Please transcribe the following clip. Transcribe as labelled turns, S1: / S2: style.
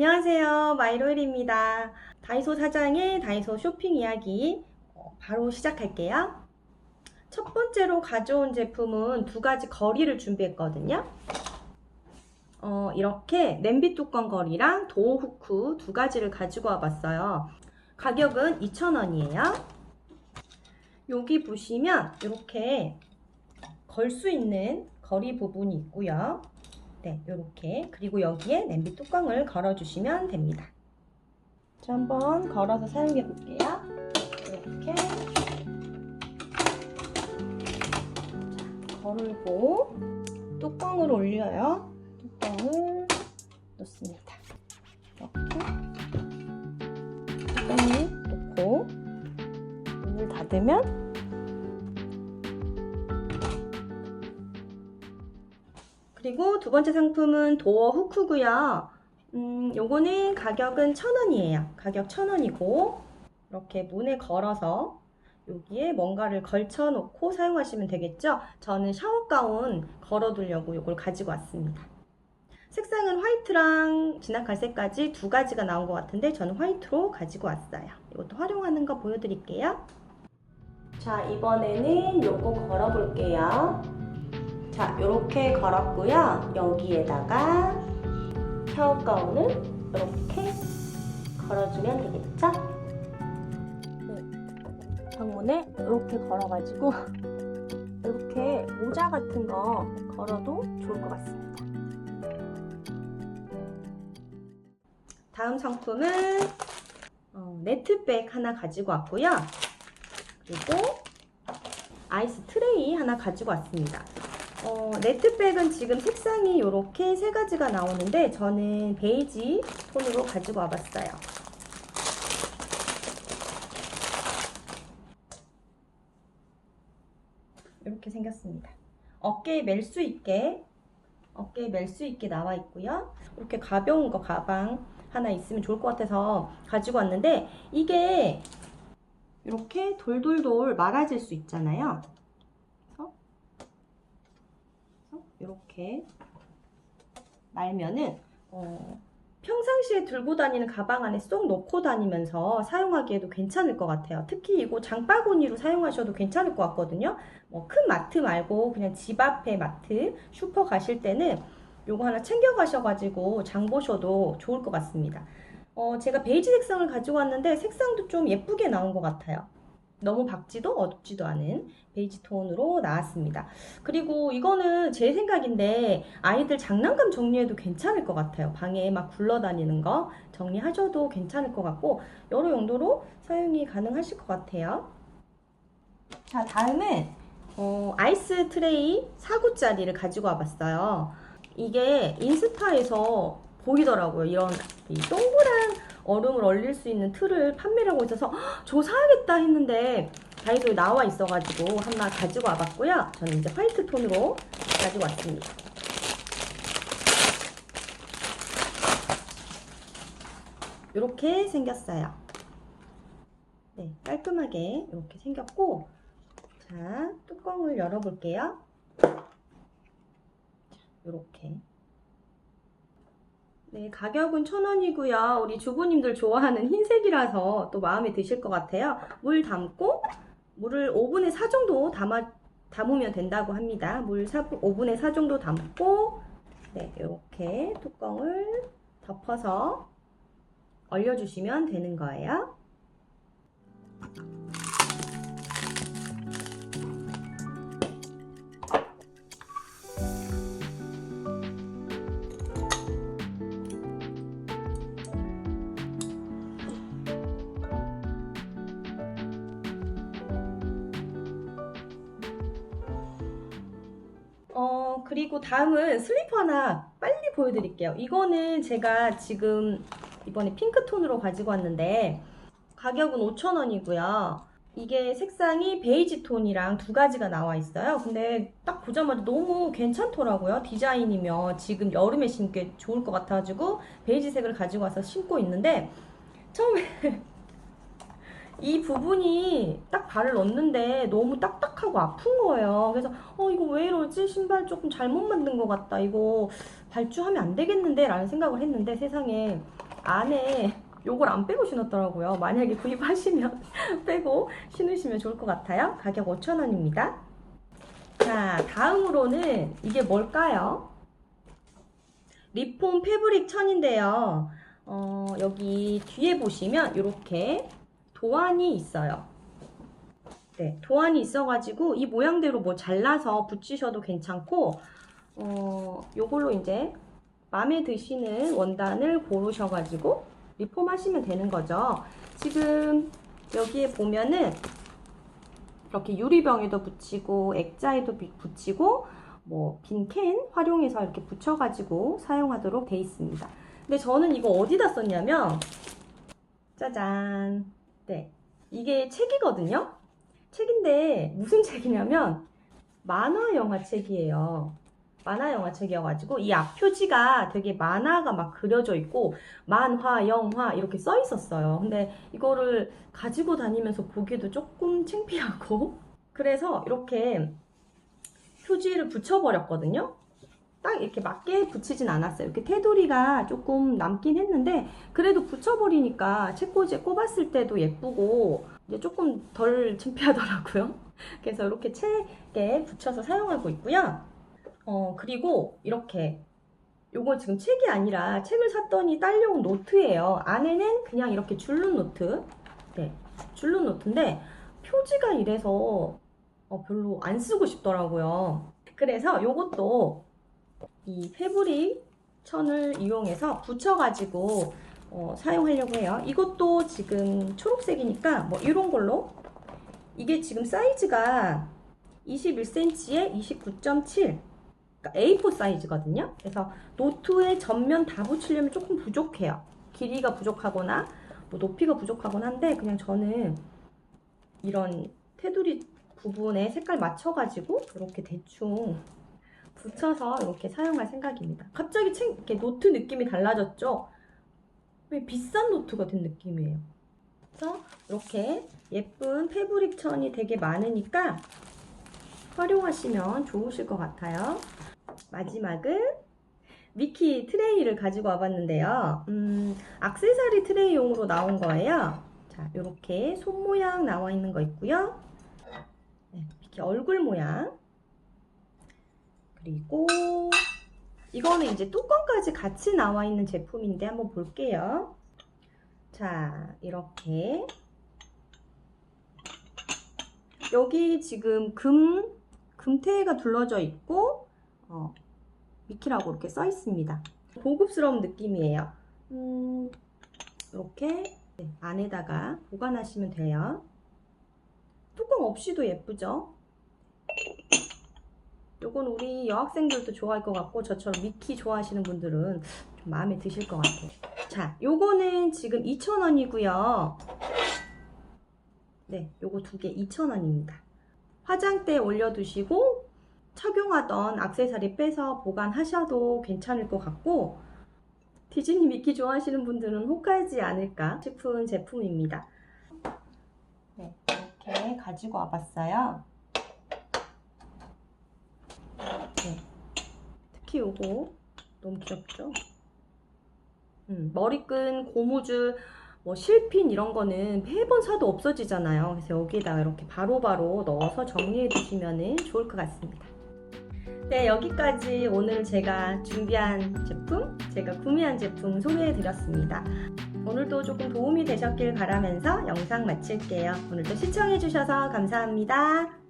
S1: 안녕하세요. 마이로일입니다. 다이소 사장의 다이소 쇼핑 이야기 어, 바로 시작할게요. 첫 번째로 가져온 제품은 두 가지 거리를 준비했거든요. 어, 이렇게 냄비 뚜껑 거리랑 도어 후크 두 가지를 가지고 와봤어요. 가격은 2,000원이에요. 여기 보시면 이렇게 걸 수 있는 거리 부분이 있고요. 네, 이렇게 그리고 여기에 냄비 뚜껑을 걸어주시면 됩니다. 자, 한번 걸어서 사용해 볼게요. 이렇게 자, 걸고 뚜껑을 올려요. 뚜껑을 놓습니다. 그리고 두 번째 상품은 도어 후크고요. 음, 요거는 가격은 1,000원이에요. 가격 1,000원이고 이렇게 문에 걸어서 여기에 뭔가를 걸쳐 놓고 사용하시면 되겠죠? 저는 샤워 가운 걸어 두려고 이걸 가지고 왔습니다. 색상은 화이트랑 진한 갈색까지 두 가지가 나온 것 같은데 저는 화이트로 가지고 왔어요. 이것도 활용하는 거 보여드릴게요. 자, 이번에는 요거 걸어 볼게요. 자, 이렇게 걸었고요. 여기에다가 샤워 가운을 이렇게 걸어주면 되겠죠? 네. 방문에 이렇게 걸어가지고 이렇게 모자 같은 거 걸어도 좋을 것 같습니다. 다음 상품은 어, 네트백 하나 가지고 왔고요. 그리고 아이스 트레이 하나 가지고 왔습니다. 어, 네트백은 지금 색상이 이렇게 세 가지가 나오는데 저는 베이지 톤으로 가지고 와봤어요. 이렇게 생겼습니다. 어깨에 멜 수 있게 어깨에 멜 수 있게 나와 있고요. 이렇게 가벼운 거 가방 하나 있으면 좋을 것 같아서 가지고 왔는데 이게 이렇게 돌돌돌 말아질 수 있잖아요. 이렇게 말면은 어, 평상시에 들고 다니는 가방 안에 쏙 넣고 다니면서 사용하기에도 괜찮을 것 같아요. 특히 이거 장바구니로 사용하셔도 괜찮을 것 같거든요. 뭐 큰 마트 말고 그냥 집 앞에 마트, 슈퍼 가실 때는 요거 하나 챙겨 가셔가지고 장 보셔도 좋을 것 같습니다. 어, 제가 베이지 색상을 가지고 왔는데 색상도 좀 예쁘게 나온 것 같아요. 너무 밝지도 어둡지도 않은 베이지 톤으로 나왔습니다. 그리고 이거는 제 생각인데 아이들 장난감 정리해도 괜찮을 것 같아요. 방에 막 굴러다니는 거 정리하셔도 괜찮을 것 같고 여러 용도로 사용이 가능하실 것 같아요. 자 다음은 어, 아이스 트레이 4구짜리를 가지고 와봤어요. 이게 인스타에서 보이더라고요. 이런 이 동그란 얼음을 얼릴 수 있는 틀을 판매를 하고 있어서 저 사야겠다 했는데 다이소에 나와 있어가지고 하나 가지고 와봤고요. 저는 이제 화이트 톤으로 가지고 왔습니다. 이렇게 생겼어요. 네, 깔끔하게 이렇게 생겼고 자, 뚜껑을 열어볼게요. 이렇게 네, 가격은 1,000원이고요. 우리 주부님들 좋아하는 흰색이라서 또 마음에 드실 것 같아요. 물 담고 물을 5분의 4 정도 담아, 담으면 된다고 합니다. 물 4, 5분의 4 정도 담고 네, 이렇게 뚜껑을 덮어서 얼려주시면 되는 거예요. 그리고 다음은 슬리퍼 하나 빨리 보여드릴게요. 이거는 제가 지금 이번에 핑크톤으로 가지고 왔는데 가격은 5,000원이고요. 이게 색상이 베이지 톤이랑 두 가지가 나와 있어요. 근데 딱 보자마자 너무 괜찮더라고요. 디자인이며 지금 여름에 신기 좋을 것 같아가지고 베이지색을 가지고 와서 신고 있는데 처음에 이 부분이 딱 발을 넣는데 너무 딱딱하고 아픈 거예요. 그래서 어 이거 왜 이러지? 신발 조금 잘못 만든 것 같다. 이거 발주하면 안 되겠는데? 라는 생각을 했는데 세상에 안에 요걸 안 빼고 신었더라고요. 만약에 구입하시면 빼고 신으시면 좋을 것 같아요. 가격 5,000원입니다. 자, 다음으로는 이게 뭘까요? 리폼 패브릭 천인데요. 어, 여기 뒤에 보시면 이렇게 도안이 있어요. 네, 도안이 있어가지고 이 모양대로 뭐 잘라서 붙이셔도 괜찮고, 어, 요걸로 이제 마음에 드시는 원단을 고르셔가지고 리폼 하시면 되는 거죠. 지금 여기에 보면은 이렇게 유리병에도 붙이고 액자에도 비- 붙이고 뭐 빈 캔 활용해서 이렇게 붙여가지고 사용하도록 돼 있습니다. 근데 저는 이거 어디다 썼냐면 짜잔 네 이게 책이거든요. 책인데 무슨 책이냐면 만화 영화 책이에요. 만화 영화 책이어가지고 이 앞 표지가 되게 만화가 막 그려져 있고 만화, 영화 이렇게 써 있었어요. 근데 이거를 가지고 다니면서 보기도 조금 창피하고 그래서 이렇게 표지를 붙여버렸거든요. 딱 이렇게 맞게 붙이진 않았어요. 이렇게 테두리가 조금 남긴 했는데 그래도 붙여버리니까 책꽂이에 꼽았을 때도 예쁘고 이제 조금 덜 창피하더라고요. 그래서 이렇게 책에 붙여서 사용하고 있고요. 어, 그리고 이렇게 요거 지금 책이 아니라 책을 샀더니 딸려온 노트예요. 안에는 그냥 이렇게 줄눈 노트. 네, 줄눈 노트인데 표지가 이래서 어, 별로 안 쓰고 싶더라고요. 그래서 요것도 이 패브릭 천을 이용해서 붙여가지고 어, 사용하려고 해요. 이것도 지금 초록색이니까 뭐 이런 걸로 이게 지금 사이즈가 21cm에 29.7 그러니까 A4 사이즈거든요. 그래서 노트에 전면 다 붙이려면 조금 부족해요. 길이가 부족하거나 뭐 높이가 부족하곤 한데 그냥 저는 이런 테두리 부분에 색깔 맞춰가지고 이렇게 대충 붙여서 이렇게 사용할 생각입니다. 갑자기 책 이렇게 노트 느낌이 달라졌죠? 왜 비싼 노트가 된 느낌이에요. 그래서 이렇게 예쁜 패브릭 천이 되게 많으니까 활용하시면 좋으실 것 같아요. 마지막은 미키 트레이를 가지고 와봤는데요. 음, 악세사리 트레이용으로 나온 거예요. 자, 이렇게 손 모양 나와 있는 거 있고요. 네, 미키 얼굴 모양. 그리고 이거는 이제 뚜껑까지 같이 나와 있는 제품인데 한번 볼게요. 자, 이렇게 여기 지금 금 금테가 둘러져 있고 어, 미키라고 이렇게 써 있습니다. 고급스러운 느낌이에요. 음, 이렇게 네, 안에다가 보관하시면 돼요. 뚜껑 없이도 예쁘죠? 요건 우리 여학생들도 좋아할 것 같고 저처럼 미키 좋아하시는 분들은 좀 마음에 드실 것 같아요. 자, 요거는 지금 2,000원이고요. 네, 요거 두 개 2,000원입니다. 화장대에 올려두시고 착용하던 악세사리 빼서 보관하셔도 괜찮을 것 같고 디즈니 미키 좋아하시는 분들은 혹하지 않을까 싶은 제품입니다. 네, 이렇게 가지고 와봤어요. 네, 특히 요거 너무 귀엽죠? 음, 머리끈, 고무줄, 뭐 실핀 이런 거는 매번 사도 없어지잖아요. 그래서 여기에다가 이렇게 바로 바로 넣어서 정리해 두시면 좋을 것 같습니다. 네, 여기까지 오늘 제가 준비한 제품, 제가 구매한 제품 소개해 드렸습니다. 오늘도 조금 도움이 되셨길 바라면서 영상 마칠게요. 오늘도 시청해 주셔서 감사합니다.